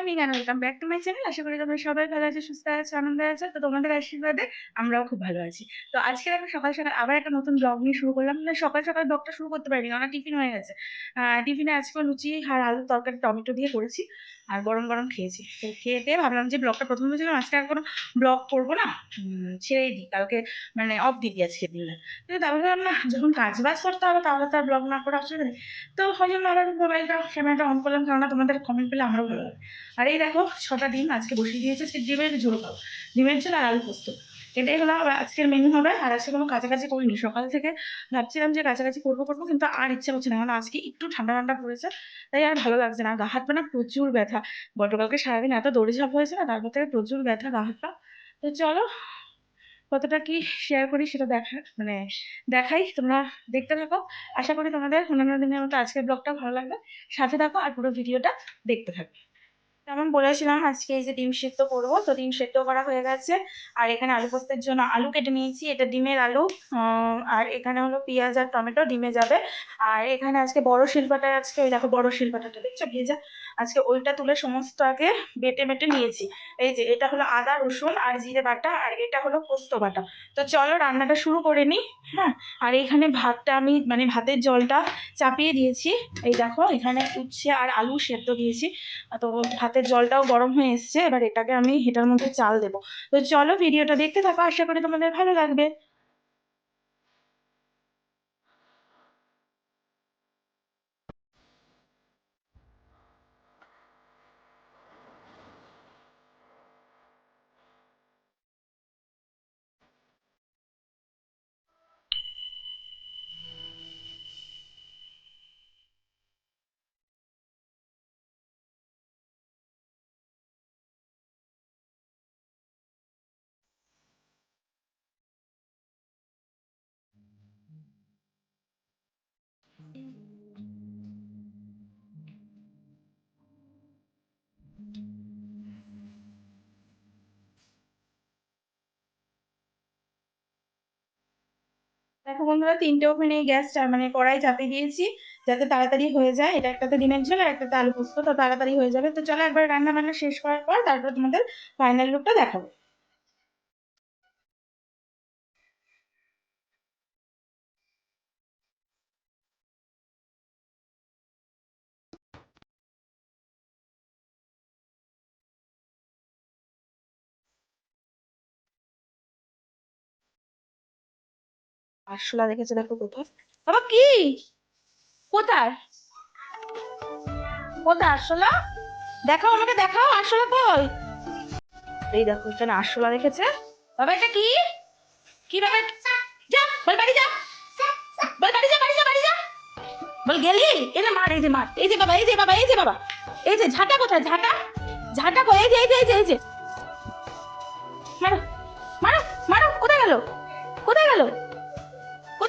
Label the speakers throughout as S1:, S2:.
S1: Morning and welcome back to my channel আশা করি তোমরা সবাই ভালো আছো, সুস্থ আছো, আনন্দে আছো। তো তোমাদের আশীর্বাদে আমরাও খুব ভালো আছি। তো আজকে আমি সকাল সকাল আবার একটা নতুন ব্লগ নিয়ে শুরু করলাম। মানে সকাল সকাল ব্লগটা শুরু করতে পারিনি কারণ টিফিন হয়ে গেছে। টিফিনে আজকে লুচি আর আলু তরকারি টমেটো দিয়ে করেছি। আর গরম গরম খেয়েছি। খেয়ে দিয়ে ভাবলাম যে ব্লগটা প্রথমে বলছিলাম আজকে আর কোনো ব্লগ করব না। ছেড়েই দিই, কালকে মানে অফ দিয়ে দিই আজকে দিলে কিন্তু তারপরে না, যখন কাজ বাজ করতে হবে তাহলে তো আর ব্লগ না করে অসুবিধা নেই। তো ওই জন্য আবার মোবাইলটা, ক্যামেরাটা অন করলাম, কেননা তোমাদের কমেন্ট পেলে আমারও ভালো লাগে। আর এই দেখো, ছটা ডিম আজকে বসিয়ে দিয়েছে, সে ডিমের ঝোল খাও ডিমের ঝোল আর আলু পোস্ত। এটাই হলো আজকের মেনু হবে। আর আজকে কোনো কাছাকাছি করিনি। সকাল থেকে ভাবছিলাম যে কাছাকাছি করব করব, কিন্তু আর ইচ্ছা করছে না। কারণ আজকে একটু ঠান্ডা ঠান্ডা পড়েছে, তাই আর ভালো লাগছে না। গা হাত পা না প্রচুর ব্যথা। গতকালকে সারাদিন এত দৌড়ে ঝাঁপ হয়েছে না, তারপর থেকে প্রচুর ব্যথা গা হাত পা। তো চলো, কতটা কি শেয়ার করি সেটা দেখা মানে দেখাই। তোমরা দেখতে থাকো। আশা করি তোমাদের অন্যান্য দিনের মতো আজকের ব্লগটা ভালো লাগবে। সাথে থাকো আর পুরো ভিডিওটা দেখতে থাকো। যেমন বলেছিলাম, আজকে এই যে ডিম সেদ্ধ করব, তো ডিম সেদ্ধ করা হয়ে গেছে। আর এখানে আলু পোস্তের জন্য আলু কেটে নিয়েছি, এটা ডিমের আলু। আর এখানে হলো পেঁয়াজ আর টমেটো, ডিমে যাবে। আর এখানে আজকে বড় শিল্পাটায় আজকে ওই দেখো বড় শিল্পাটাটা, দেখছ ভেজা? আজকে ওইটা তুলে সমস্ত আগে বেটে বেটে নিয়েছি। এই যে, এটা হলো আদা, রসুন আর জিরে বাটা আর এটা হলো পোস্ত বাটা। তো চলো রান্নাটা শুরু করে নিই হ্যাঁ? আর এখানে ভাতটা আমি মানে ভাতের জলটা চাপিয়ে দিয়েছি। এই দেখো, এখানে উচ্ছে আর আলু সেদ্ধ দিয়েছি। তো ভাতের জলটাও গরম হয়ে এসছে, এবার এটাকে আমি এটার মধ্যে চাল দেবো। তো চলো ভিডিওটা দেখতে থাকো, আশা করি তোমাদের ভালো লাগবে। দেখো বন্ধুরা, তিনটে ওভেনে গ্যাস মানে কড়াই চাপে দিয়েছি, যাতে তাড়াতাড়ি হয়ে যায়। এটা একটাতে ডিমের ঝোল, আর একটাতে আলু পোস্ত, তো তাড়াতাড়ি হয়ে যাবে। তো চলো একবার রান্না বান্না শেষ করার পর, তারপর তোমাদের ফাইনাল লুকটা দেখাবো। আরশোলা দেখেছে, দেখো কোথায়। বাবা, কি? কোথায়? কোথায় আরশোলা? দেখাও আমাকে, দেখাও আরশোলা কই এই দেখো, এখানে আরশোলা দেখেছে। বাবা, এটা কি? কি বাবা? যা, বল, বাড়ি যা। বল, বাড়ি যা বাড়ি যা বাড়ি যা। বল, গেলি? এই যে মার এই যে মার এই যে বাবা, এই যে বাবা, এই যে বাবা। এই যে ঝাঁটা কোথায়? ঝাঁটা? ঝাঁটা কই এই যে এই যে এই যে এই যে। মারো মারো মারো, কোথায় গেল? কোথায় গেল?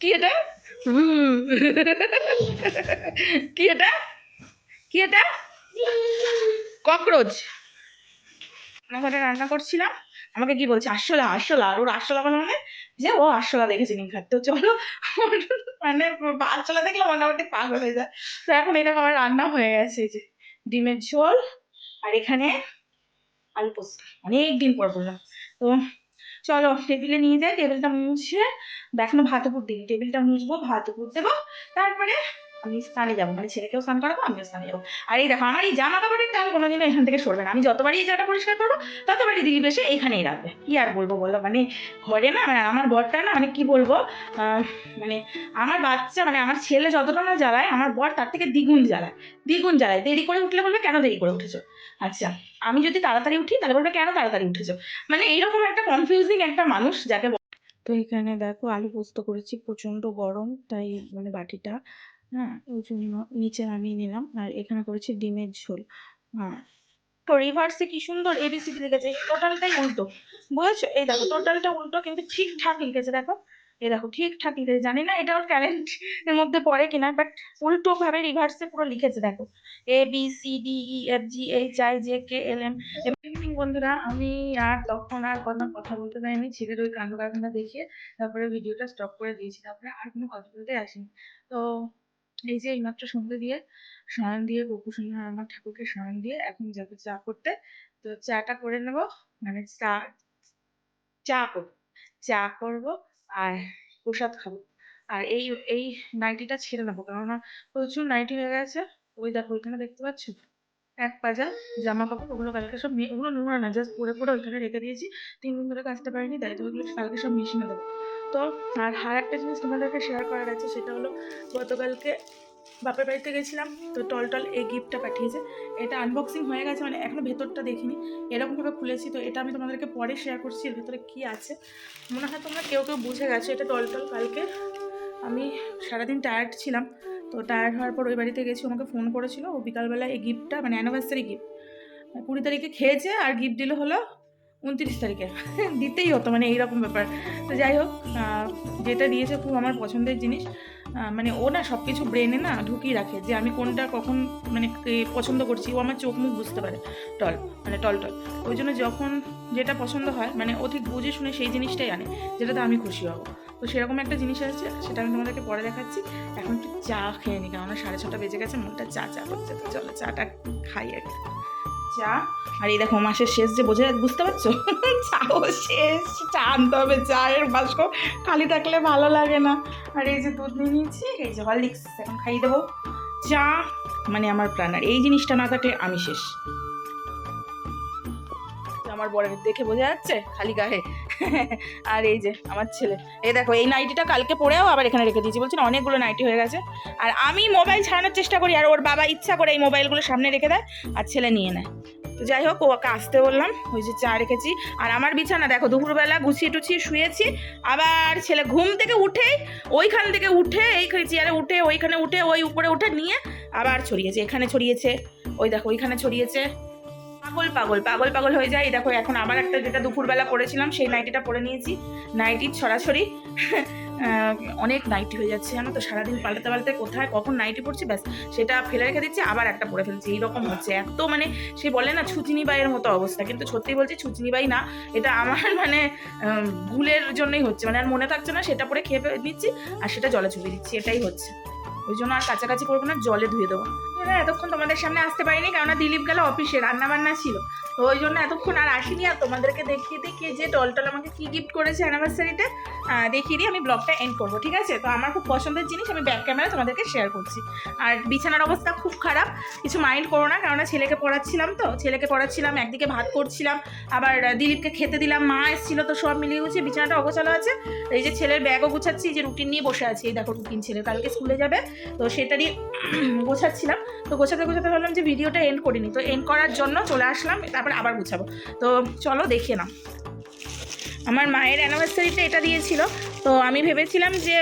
S1: কি এটা। কি এটা? কি এটা? ককরোচ। রান্নাঘরে রান্না করছিলাম, আমাকে কি বলছে? আরশোলা আরশোলা। আর ওর আরশোলা বলে মানে যে ও আরশোলা দেখেছে নিঘাত তো চলো মানে আরশোলা দেখলে মোটামুটি পাগল হয়ে যায়। তো এখন এটা আমার রান্না হয়ে গেছে যে ডিমের ঝোল আর এখানে আলু পোস্ত। অনেক দিন পর বললাম। তো চলো টেবিলে নিয়ে যাই টেবিলটা মুছে এখনও ভাত উপর দিই টেবিলটা মুছবো, ভাত উপর দেবো, তারপরে আমি স্নানে যাব মানে ছেলেকেও স্নান করাবো, আমিও স্নানে যাব। আর এই দেখো, আমার এই জামা কাপড়ের টান কোনোদিনও এখান থেকে সরবে না। আমি যতবারই এই জায়গাটা পরিষ্কার করব, ততবারই দিদি এসে এখানেই রাখবে। কি আর বলব বলো? মানে ঘরে না মানে আমার বরটা না মানে কি বলব মানে আমার বাচ্চা মানে আমার ছেলে যতটা না জ্বালায়, আমার বর তার থেকে দ্বিগুণ জ্বালায়। দ্বিগুণ জ্বালায়। দেরি করে উঠলে বলবে, কেন দেরি করে উঠেছো? আচ্ছা আমি যদি তাড়াতাড়ি উঠি, তাহলে বলবে, কেন তাড়াতাড়ি উঠেছো? মানে এইরকম একটা কনফিউজিং একটা মানুষ যাকে। তো এখানে দেখো, আলু পোস্ত করেছি প্রচণ্ড গরম, তাই মানে বাটিটা। হ্যাঁ ওই জন্য নিচে নামিয়ে নিলাম। আর এখানে করেছি ডিমের ঝোল। হ্যাঁ তো রিভার্সে কি সুন্দর এবিসিডি লিখেছে টোটালটাই উল্টো। বুঝেছ? এই দেখো, টোটালটা উল্টো কিন্তু ঠিকঠাক লিখেছে, দেখো। এই দেখো, ঠিকঠাক লিখেছে। জানি না এটা ওর ট্যালেন্ট এর মধ্যে পড়ে কিনা বাট উল্টো ভাবে রিভার্সে পুরো লিখেছে, দেখো। A B C D E F G H I J K L M evening বন্ধুরা। আমি আর তখন আর কোনো কথা বলতে পারিনি ছেলের ওই কাণ্ড কারখানা দেখিয়ে তারপরে ভিডিওটা স্টপ করে দিয়েছি। তারপরে আর কোনো কথা বলতে আসিনি। তো এই যে এইমাত্র সন্ধ্যে দিয়ে স্নান দিয়ে গোপু সুন্দর আমার ঠাকুরকে স্নান দিয়ে এখন যাব চা করতে। তো চাটা করে নেব মানে চা চা করব, চা করব আর প্রসাদ খাব। আর এই এই নাইটিটা ছেড়ে নেব কেননা প্রচুর নাইটি হয়ে গেছে। ওই দেখো, ওইখানে দেখতে পাচ্ছ? এক পাজা জামা কাপড় ওগুলো কালকে সব ওগুলো নোংরা না জাস্ট পরে পরে ওইখানে রেখে দিয়েছি। তিন দিন ধরে কাচতে পারিনি, তাই তো ওইগুলো কালকে সব মেশিনে দেবো। তো, আর আর একটা জিনিস তোমাদেরকে শেয়ার করার আছে, সেটা হলো গতকালকে বাপের বাড়িতে গেছিলাম, তো টল টল এই গিফটটা পাঠিয়েছে। এটা আনবক্সিং হয়ে গেছে মানে এখনও ভেতরটা দেখিনি। এরকমভাবে খুলেছি, তো এটা আমি তোমাদেরকে পরে শেয়ার করছি, এর ভেতরে কী আছে। মনে হয় তোমরা কেউ কেউ বুঝে গেছো, এটা টল টল কালকে আমি সারাদিন টায়ার্ড ছিলাম। তো টায়ার্ড হওয়ার পর ওই বাড়িতে গেছি, আমাকে ফোন করেছিল, ও বিকালবেলা এই গিফটটা মানে অ্যানিভার্সারি গিফট কুড়ি তারিখে খেয়েছে আর গিফট দিল হলো উনত্রিশ তারিখে। দিতেই হতো মানে এইরকম ব্যাপার। তো যাই হোক যেটা দিয়েছে খুব আমার পছন্দের জিনিস মানে ও না সব কিছু ব্রেনে না ঢুকিয়ে রাখে যে আমি কোনটা কখন মানে পছন্দ করছি, ও আমার চোখ মুখ বুঝতে পারে। টল মানে টল টল। ওই জন্য যখন যেটা পছন্দ হয় মানে ও ঠিক বুঝে শুনে সেই জিনিসটাই আনে, যেটাতে আমি খুশি হব। তো সেরকম একটা জিনিস আছে, সেটা আমি তোমাদেরকে পরে দেখাচ্ছি। এখন একটু চা খেয়ে নিই কেননা সাড়ে ছটা বেজে গেছে, মনটা চা চা করছে। তো চলো, চাটা খাই আগে চা। আর এই দেখো মাসের শেষ যে বোঝা বুঝতে পারছ? চাও শেষ, চা আনতে হবে, চায়ের বাস্ক খালি থাকলে ভালো লাগে না। আর এই যে দুধ নিয়ে নিয়েছি, এই যে হরলিক্স, এখন খাইয়ে দেবো। চা মানে আমার প্রাণ। আর এই জিনিসটা না থাকলে আমি শেষ। আমার বরের দেখে বোঝা যাচ্ছে, খালি গায়ে। আর এই যে, আমার ছেলে। এই দেখো, এই নাইটিটা কালকে পরেও আবার এখানে রেখে দিয়েছি। বলছি না, অনেকগুলো নাইটি হয়ে গেছে। আর আমি মোবাইল ছাড়ানোর চেষ্টা করি, আর ওর বাবা ইচ্ছা করে এই মোবাইলগুলো সামনে রেখে দেয়, আর ছেলে নিয়ে নেয়। তো যাই হোক, ওকে আসতে বললাম, ওই যে চা রেখেছি। আর আমার বিছানা, দেখো, দুপুরবেলা গুছিয়ে টুছিয়ে শুয়েছি। আবার ছেলে ঘুম থেকে উঠেই, ওইখান থেকে উঠে, এই চেয়ারে উঠে, ওইখানে উঠে, ওই উপরে উঠে নিয়ে আবার ছড়িয়েছে। এখানে ছড়িয়েছে, ওই দেখো, ওইখানে ছড়িয়েছে। পাগল পাগল পাগল পাগল হয়ে যায়। দেখো, এখন আবার একটা যেটা দুপুরবেলা পরেছিলাম সেই নাইটিটা পরে নিয়েছি। নাইটির ছড়াছড়ি অনেক নাইটি হয়ে যাচ্ছে, জানো তো? সারাদিন পাল্টাতে পাল্টাতে কোথায়, কখন নাইটি পড়ছি, ব্যাস। সেটা ফেলে রেখে দিচ্ছি, আবার একটা পরে ফেলছি। এইরকম হচ্ছে। এত মানে সে বলে না ছুচিনি বাইয়ের মতো অবস্থা, কিন্তু সত্যি বলছি ছুচিনি বাই না, এটা আমার মানে ভুলের জন্যই হচ্ছে। মানে আর মনে থাকছে না, সেটা পরে খেয়ে দিচ্ছি আর সেটা জলে চুপিয়ে দিচ্ছি, এটাই হচ্ছে। ওই জন্য আর কাছাকাছি করব না, জলে ধুয়ে দেবো। এতক্ষণ তোমাদের সামনে আসতে পারিনি, কেননা দিলীপ গেল অফিসে রান্না বান্না ছিল। তো ওই জন্য এতক্ষণ আর আসিনি, আর তোমাদেরকে দেখিয়ে দেখিয়ে যে টলটল আমাকে কি গিফট করেছে অ্যানিভার্সারিতে দেখিয়ে দিয়ে আমি ব্লগটা এন্ড করব, ঠিক আছে? তো আমার খুব পছন্দের জিনিস, আমি ব্যাক ক্যামেরা তোমাদেরকে শেয়ার করছি। আর বিছানার অবস্থা খুব খারাপ, কিছু মাইন্ড করো না, কেননা ছেলেকে পড়াচ্ছিলাম তো, ছেলেকে পড়াচ্ছিলাম, একদিকে ভাত করছিলাম, আবার দিলীপকে খেতে দিলাম, মা এসেছিল তো সব মিলিয়ে গুছিয়ে বিছানাটা অগোছালো আছে, এই যে ছেলের ব্যাগও গোছাচ্ছি যে রুটিন নিয়ে বসে আছি, এই দেখো রুটিন ছেলে কালকে স্কুলে যাবে, তো সেটারই গোছাচ্ছিলাম। তো গোছাতে গোছাতে ভাবলাম যে ভিডিওটা এন্ড করিনি। তো এন্ড করার জন্য চলে আসলাম, তারপর আবার গুছাবো। তো চলো দেখে নাও। আমার মায়ের অ্যানিভার্সারিতে এটা দিয়েছিল। তো আমি ভেবেছিলাম যে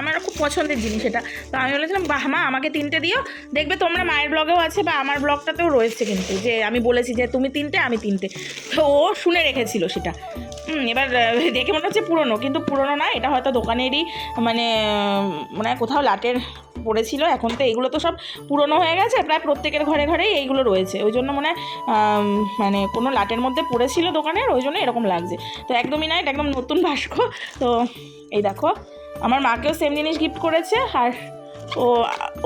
S1: আমার খুব পছন্দের জিনিস এটা। তো আমি বলেছিলাম, বাহ, মা, আমাকে তিনটে দিও। দেখবে তোমরা মায়ের ব্লগেও আছে বা আমার ব্লগটাতেও রয়েছে কিন্তু যে, আমি বলেছি যে, তুমি তিনটে, আমি তিনটে। তো ও শুনে রেখেছিল সেটা। এবার দেখে মনে হচ্ছে পুরনো, কিন্তু পুরনো না এটা হয়তো দোকানেরই মানে মানে কোথাও লাটের পড়েছিল। এখন তো এগুলো তো সব পুরনো হয়ে গেছে প্রায় প্রত্যেকের ঘরে ঘরেই এইগুলো রয়েছে। ওই জন্য মনে মানে কোনো লাটের মধ্যে পড়েছিল দোকানের ওই জন্য এরকম লাগছে। তো একদমই না এটা একদম নতুন বাস্ক তো এই দেখো আমার মাকেও সেম জিনিস গিফট করেছে আর ও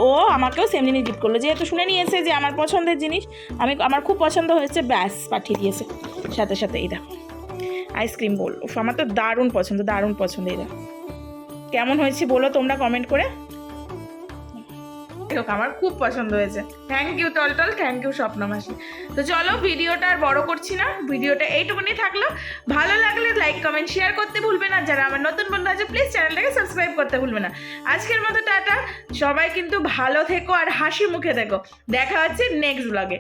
S1: ও আমাকেও সেম জিনিস গিফট করল। যেহেতু শুনে নিয়েছে যে আমার পছন্দের জিনিস আমি আমার খুব পছন্দ হয়েছে ব্যাস পাঠিয়ে দিয়েছে। সাথে সাথে এই দেখো আইসক্রিম বোল উফ, আমার তো দারুণ পছন্দ দারুণ পছন্দ এই দেখো। কেমন হয়েছে বলো তোমরা কমেন্ট করে। হোক, আমার খুব পছন্দ হয়েছে। থ্যাংক ইউ টলটল থ্যাংক ইউ স্বপ্ন মাসি। তো চলো, ভিডিওটা আর বড় করছি না, ভিডিওটা এইটুকুনি থাকল। ভালো লাগলে লাইক কমেন্ট শেয়ার করতে ভুলবে না। যারা আমার নতুন বন্ধু আছে প্লিজ চ্যানেলটাকে সাবস্ক্রাইব করতে ভুলবে না। আজকের মতো টাটা। সবাই কিন্তু ভালো থেকো আর হাসি মুখে থেকো। দেখা হচ্ছে নেক্সট ব্লগে